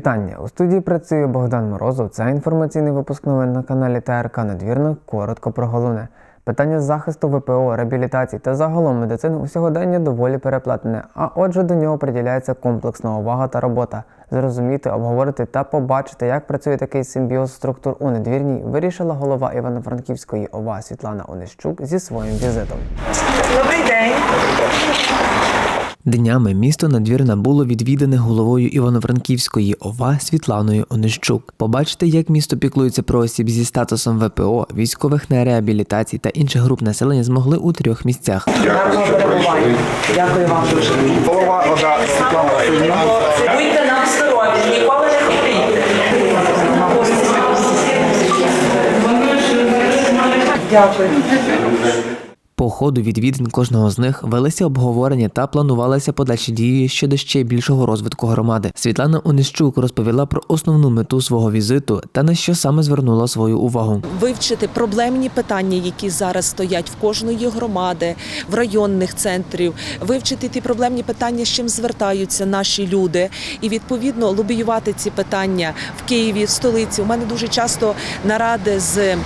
Вітання! У студії працює Богдан Морозов. Це інформаційний випуск новин на каналі ТРК Надвірна. Коротко про головне. Питання захисту ВПО, реабілітації та загалом медицини у сьогодення доволі переплетене, а отже до нього приділяється комплексна увага та робота. Зрозуміти, обговорити та побачити, як працює такий симбіоз структур у недвірній, вирішила голова Івано-Франківської ОВА Світлана Онищук зі своїм візитом. Добрий день. Днями місто Надвірна було відвідане головою Івано-Франківської ОВА Світланою Онищук. Побачити, як місто піклується про осіб зі статусом ВПО, військових на реабілітації та інших груп населення змогли у трьох місцях. Дякую вам дуже. Голова ОДА Світлана Будьте нам здорові, ніколи не хворійте. Дякую. По ходу відвідин кожного з них велися обговорення та планувалися подальші дії щодо ще більшого розвитку громади. Світлана Онищук розповіла про основну мету свого візиту та на що саме звернула свою увагу. вивчити проблемні питання, які зараз стоять в кожної громади, в районних центрів, вивчити ті проблемні питання, з чим звертаються наші люди, і відповідно лобіювати ці питання в Києві, в столиці. У мене дуже часто наради з е,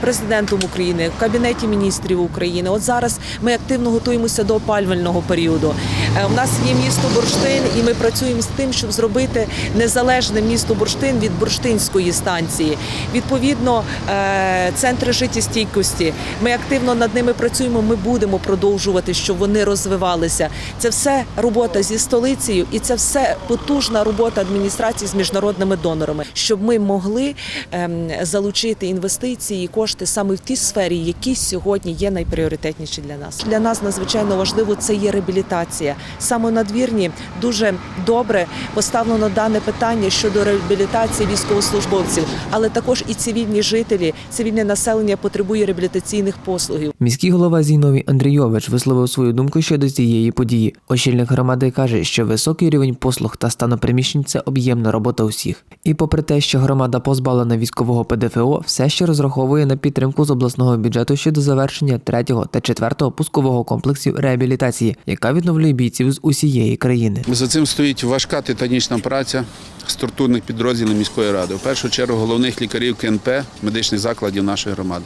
президентом України, в кабінеті міністрів України. От зараз ми активно готуємося до опалювального періоду. Е, У нас є місто Бурштин, і ми працюємо з тим, щоб зробити незалежне місто Бурштин від бурштинської станції. Відповідно, е, центри життєстійкості. Ми активно над ними працюємо. Ми будемо продовжувати, щоб вони розвивалися. Це все робота зі столицею, і це все потужна робота адміністрації з міжнародними донорами, щоб ми могли ем, залучити інвестиції і кошти саме в ті сфері, які сьогодні є найпріоритетніші для нас. Для нас надзвичайно важливо це є реабілітація. Саме на двірні дуже добре поставлено дане питання щодо реабілітації військовослужбовців, але також і цивільні жителі, цивільне населення потребує реабілітаційних послугів. Міський голова Зіновій Андрійович висловив свою думку щодо цієї події. Очільник громади каже, що високий рівень послуг та станоприміщень – це об'ємна робота усіх. І попри те, що громада позбавлена військового ПДФО, все ще розраховує на підтримку з обласного бюджету щодо завершення третього та четвертого пускового комплексів реабілітації, яка відновлює бійців з усієї країни. За цим стоїть важка титанічна праця структурних підрозділів міської ради. В першу чергу головних лікарів КНП, медичних закладів нашої громади.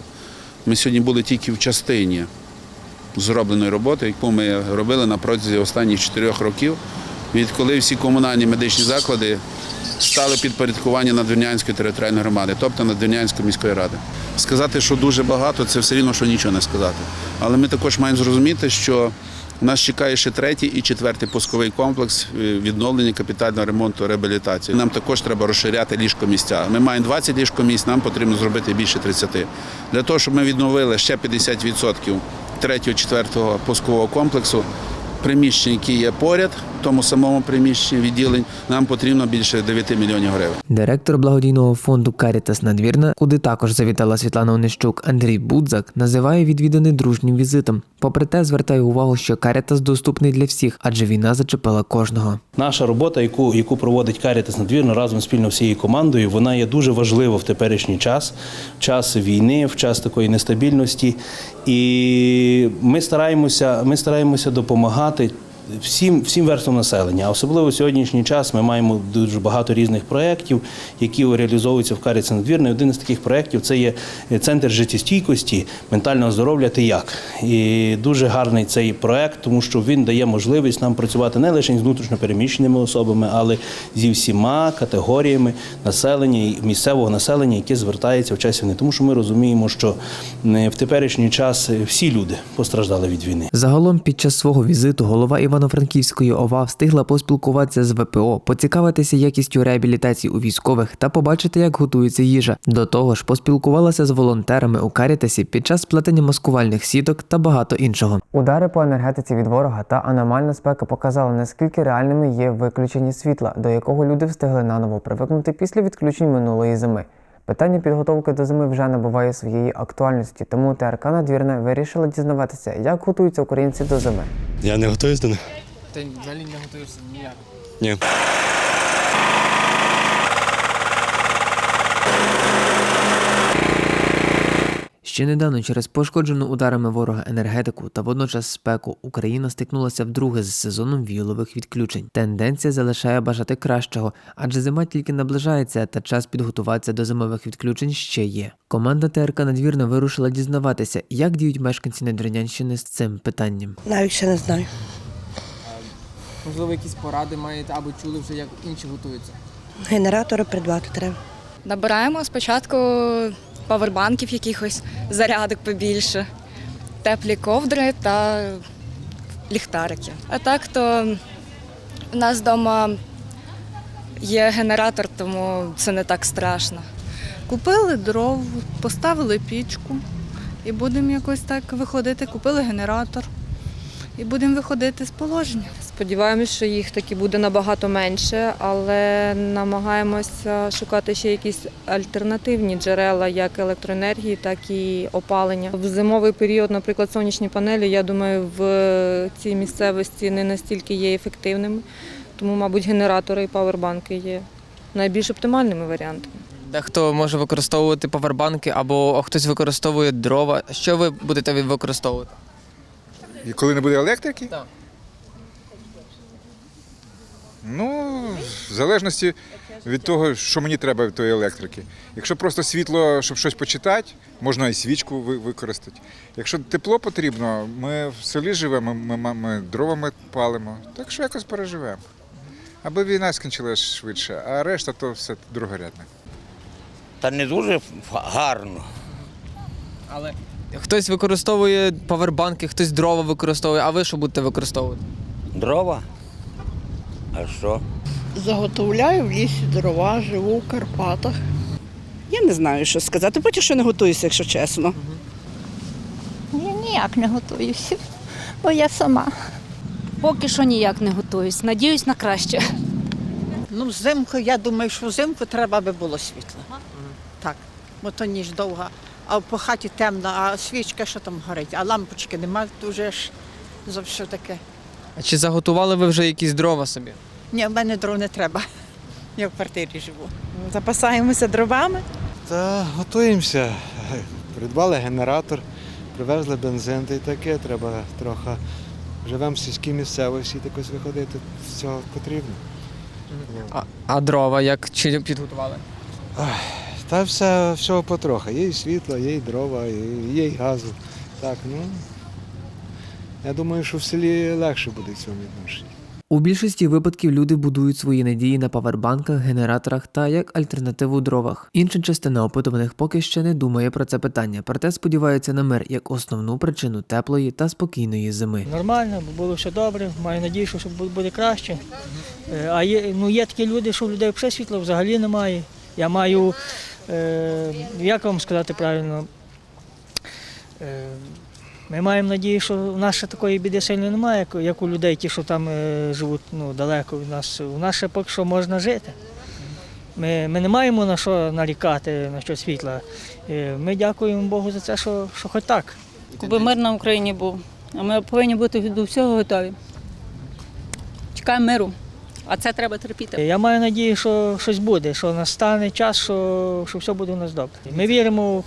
Ми сьогодні були тільки в частині зробленої роботи, яку ми робили на протязі останніх чотирьох років, відколи всі комунальні медичні заклади стали підпорядкування Надвірнянської територіальної громади, тобто Надвірнянської міської ради. Сказати, що дуже багато, це все рівно, що нічого не сказати. Але ми також маємо зрозуміти, що нас чекає ще третій і четвертий пусковий комплекс е, відновлення капітального ремонту реабілітації. Нам також треба розширяти ліжкомісця. Ми маємо 20 ліжкомісць, нам потрібно зробити більше 30. Для того, щоб ми відновили ще 50% третього, четвертого пускового комплексу, приміщення, які є поряд, в тому самому приміщенні відділень, нам потрібно більше 9 мільйонів гривень. Директор благодійного фонду Карітас Надвірна, куди також завітала Світлана Онищук, Андрій Будзак, називає відвіданий дружнім візитом. Попри те, звертає увагу, що Карітас доступний для всіх, адже війна зачепила кожного. Наша робота, яку, яку проводить Карітас надвірно разом спільно всією командою, вона є дуже важлива в теперішній час, в час війни, в час такої нестабільності. І ми стараємося, ми стараємося допомагати прийняти Всім, всім верствам населення, особливо в сьогоднішній час ми маємо дуже багато різних проєктів, які реалізовуються в Каріці Надвірна. І Один із таких проєктів це є центр життєстійкості, ментального здоров'я ти як. І дуже гарний цей проєкт, тому що він дає можливість нам працювати не лише з внутрішньопереміщеними особами, але зі всіма категоріями населення і місцевого населення, яке звертається в час війни. Тому що ми розуміємо, що в теперішній час всі люди постраждали від війни. Загалом, під час свого візиту голова Івано-Франківської ОВА встигла поспілкуватися з ВПО, поцікавитися якістю реабілітації у військових та побачити, як готується їжа. До того ж, поспілкувалася з волонтерами у Карітасі під час сплетення маскувальних сіток та багато іншого. Удари по енергетиці від ворога та аномальна спека показали, наскільки реальними є виключення світла, до якого люди встигли наново привикнути після відключень минулої зими. Питання підготовки до зими вже набуває своєї актуальності, тому ТРК надвірне вирішила дізнаватися, як готуються українці до зими. Я не готуюсь до них. Ти взагалі не готуєшся ніяк. Ні. Ще недавно через пошкоджену ударами ворога енергетику та водночас спеку Україна стикнулася вдруге з сезоном віолових відключень. Тенденція залишає бажати кращого, адже зима тільки наближається, та час підготуватися до зимових відключень ще є. Команда ТРК надвірна вирушила дізнаватися, як діють мешканці Надвірнянщини з цим питанням. Навіть ще не знаю. Можливо, якісь поради маєте або чули вже, як інші готуються. Генератори придбати треба. Набираємо спочатку павербанків якихось, зарядок побільше, теплі ковдри та ліхтарики. А так то у нас вдома є генератор, тому це не так страшно. Купили дров, поставили пічку і будемо якось так виходити. Купили генератор і будемо виходити з положення. Сподіваємось, що їх таки буде набагато менше, але намагаємося шукати ще якісь альтернативні джерела, як електроенергії, так і опалення. В зимовий період, наприклад, сонячні панелі, я думаю, в цій місцевості не настільки є ефективними, тому, мабуть, генератори і павербанки є найбільш оптимальними варіантами. Дехто може використовувати павербанки, або хтось використовує дрова. Що ви будете використовувати? І коли не буде електрики? Так. Ну, в залежності від того, що мені треба від тої електрики. Якщо просто світло, щоб щось почитати, можна і свічку використати. Якщо тепло потрібно, ми в селі живемо, ми, ми, ми дровами палимо, так що якось переживемо. Аби війна скінчилась швидше, а решта то все другорядне. Та не дуже гарно. Але хтось використовує павербанки, хтось дрова використовує, а ви що будете використовувати? Дрова. А що? Заготовляю в лісі дрова, живу в Карпатах. Я не знаю, що сказати. Поки що не готуюся, якщо чесно. Я ніяк не готуюся, бо я сама. Поки що ніяк не готуюсь. Надіюсь на краще. Ну, взимку, я думаю, що взимку треба би було світло. Так, бо то ніч довга. А по хаті темно, а свічка що там горить, а лампочки немає, дуже ж за все таке. А чи заготували ви вже якісь дрова собі? Ні, в мене дров не треба. Я в квартирі живу. Запасаємося дровами. Та готуємося. Придбали генератор, привезли бензин та й таке, треба трохи. Живемо в сільській місцевості, так ось виходити з цього потрібно. А, а дрова як чи підготували? Та все, всього потрохи. Є і світло, є і дрова, є і газу. Так, ну. Я думаю, що в селі легше буде в цьому відношенні. У більшості випадків люди будують свої надії на павербанках, генераторах та як альтернативу дровах. Інша частина опитуваних поки ще не думає про це питання, проте сподіваються на мир як основну причину теплої та спокійної зими. Нормально, бо було все добре. Маю надію, що буде краще. Е, А є, ну, є такі люди, що в людей все світла взагалі немає. Я маю, як вам сказати правильно, е, ми маємо надію, що в нас ще такої біди сильно немає, як, у людей, ті, що там е, живуть ну, далеко від нас. У нас ще поки що можна жити. Ми, ми не маємо на що нарікати, на що світла. Е, Ми дякуємо Богу за це, що, що хоч так. Коби мир на Україні був. А ми повинні бути до всього готові. Чекаємо миру. А це треба терпіти. Я маю надію, що щось буде, що настане час, що, що все буде у нас добре. Ми віримо в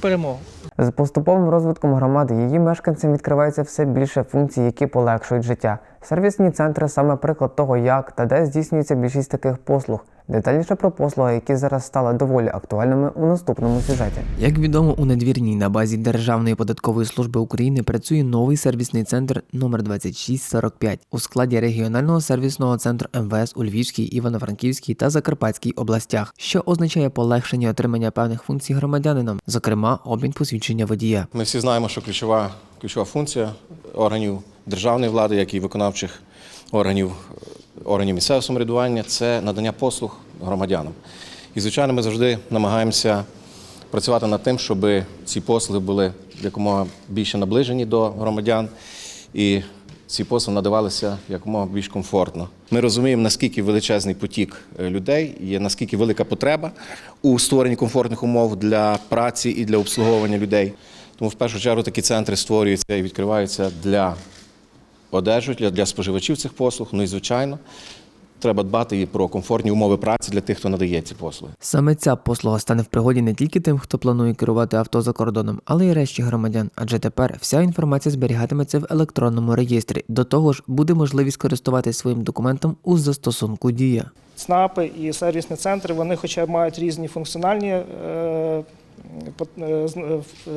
перемогу. З поступовим розвитком громади її мешканцям відкривається все більше функцій, які полегшують життя. Сервісні центри саме приклад того, як та де здійснюється більшість таких послуг. Детальніше про послуги, які зараз стали доволі актуальними у наступному сюжеті. Як відомо, у надвірній на базі Державної податкової служби України працює новий сервісний центр номер 2645 у складі регіонального сервісного центру МВС у Львівській, Івано-Франківській та Закарпатській областях, що означає полегшення отримання певних функцій громадянином, зокрема обмін посвідчення водія. Ми всі знаємо, що ключова, ключова функція органів державної влади, як і виконавчих органів, органів місцевого самоврядування це надання послуг громадянам. І, звичайно, ми завжди намагаємося працювати над тим, щоб ці послуги були якомога більше наближені до громадян. І ці послуги надавалися якомога більш комфортно. Ми розуміємо, наскільки величезний потік е, людей, є наскільки велика потреба у створенні комфортних умов для праці і для обслуговування людей. Тому в першу чергу такі центри створюються і відкриваються для одежі, для, для споживачів цих послуг. Ну і звичайно, треба дбати і про комфортні умови праці для тих, хто надає ці послуги. Саме ця послуга стане в пригоді не тільки тим, хто планує керувати авто за кордоном, але й решті громадян, адже тепер вся інформація зберігатиметься в електронному реєстрі. До того ж, буде можливість користуватись своїм документом у застосунку Дія. ЦНАПи і сервісні центри, вони хоча мають різні функціональні е,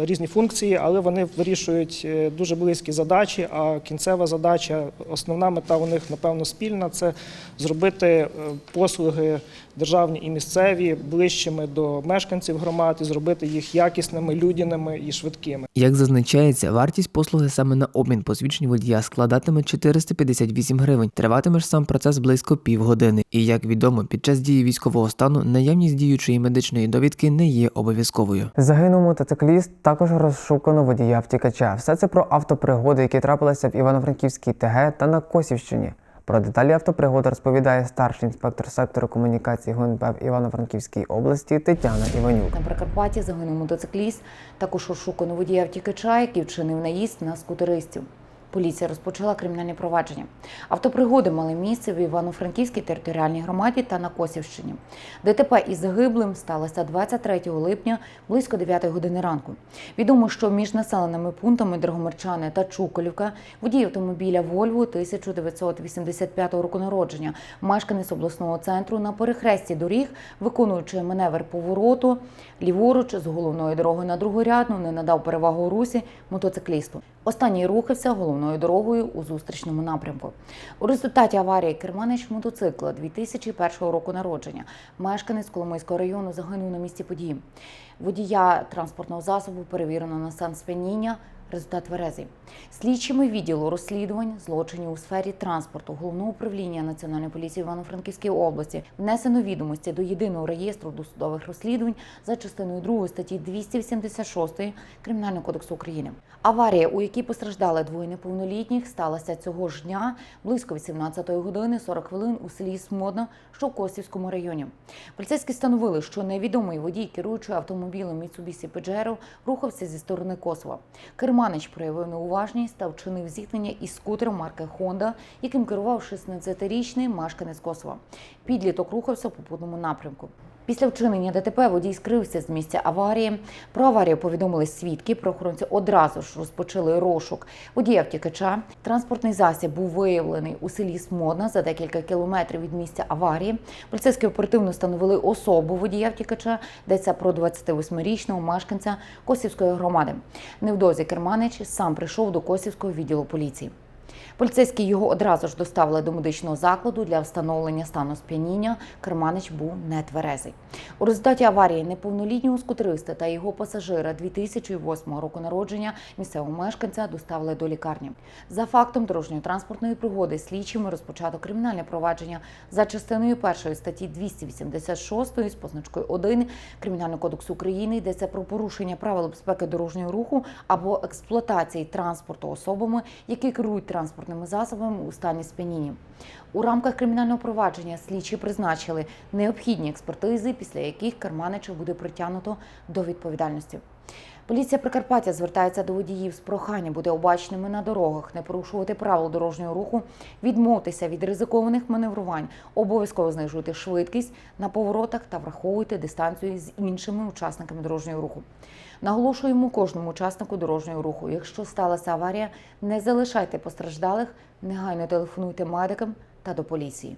різні функції, але вони вирішують е, дуже близькі задачі. А кінцева задача, основна мета у них, напевно, спільна це зробити е, послуги державні і місцеві ближчими до мешканців громад і зробити їх якісними, людяними і швидкими. Як зазначається, вартість послуги саме на обмін посвідчень водія складатиме 458 гривень. Триватиме ж сам процес близько півгодини. І як відомо, під час дії військового стану наявність діючої медичної довідки не є обов'язковою. Загинув мотоцикліст, також розшукано водія втікача. Все це про автопригоди, які трапилися в Івано-Франківській ТГ та на Косівщині. Про деталі автопригоди розповідає старший інспектор сектору комунікації ГУНП в Івано-Франківській області Тетяна Іванюк. На Прикарпатті загинув мотоцикліст, також розшукано водія втікача, який вчинив наїзд на скутеристів. Поліція розпочала кримінальне провадження. Автопригоди мали місце в Івано-Франківській територіальній громаді та на Косівщині. ДТП із загиблим сталося 23 липня близько 9 години ранку. Відомо, що між населеними пунктами Драгомирчани та Чуколівка водій автомобіля Вольво 1985 року народження, мешканець обласного центру на перехресті доріг, виконуючи маневр повороту ліворуч з головної дороги на другорядну, не надав перевагу русі мотоциклісту. Останній рухався головною дорогою у зустрічному напрямку. У результаті аварії керманич мотоцикла 2001 року народження, мешканець Коломийського району загинув на місці події. Водія транспортного засобу перевірено на стан сп'яніння. Результат тверезий. Слідчими відділу розслідувань злочинів у сфері транспорту головного управління Національної поліції Івано-Франківської області внесено відомості до єдиного реєстру досудових розслідувань за частиною 2 статті 286 Кримінального кодексу України. Аварія, у якій постраждали двоє неповнолітніх, сталася цього ж дня близько 18 години 40 хвилин у селі Смодно, що в Косівському районі. Поліцейські встановили, що невідомий водій, керуючи автомобілем Mitsubishi Pajero, рухався зі сторони Косова. Керманич проявив неуважність та вчинив зіткнення із скутером марки Honda, яким керував 16-річний мешканець Косова. Підліток рухався в попутному напрямку. Після вчинення ДТП водій скрився з місця аварії. Про аварію повідомили свідки. Правоохоронці одразу ж розпочали розшук водія втікача. Транспортний засіб був виявлений у селі Смодна за декілька кілометрів від місця аварії. Поліцейські оперативно встановили особу водія втікача. Йдеться про 28-річного мешканця Косівської громади. Невдовзі Керманич сам прийшов до Косівського відділу поліції. Поліцейські його одразу ж доставили до медичного закладу для встановлення стану сп'яніння. Керманич був нетверезий. У результаті аварії неповнолітнього скутериста та його пасажира 2008 року народження місцевого мешканця доставили до лікарні. За фактом дорожньо-транспортної пригоди слідчими розпочато кримінальне провадження за частиною першої статті 286 з позначкою 1 Кримінального кодексу України йдеться про порушення правил безпеки дорожнього руху або експлуатації транспорту особами, які керують транспортними засобами у стані сп'яніння. У рамках кримінального провадження слідчі призначили необхідні експертизи, після яких Карманича буде притягнуто до відповідальності. Поліція Прикарпаття звертається до водіїв з проханням бути обачними на дорогах, не порушувати правил дорожнього руху, відмовитися від ризикованих маневрувань, обов'язково знижуйте швидкість на поворотах та враховуйте дистанцію з іншими учасниками дорожнього руху. Наголошуємо кожному учаснику дорожнього руху. Якщо сталася аварія, не залишайте постраждалих, негайно телефонуйте медикам та до поліції.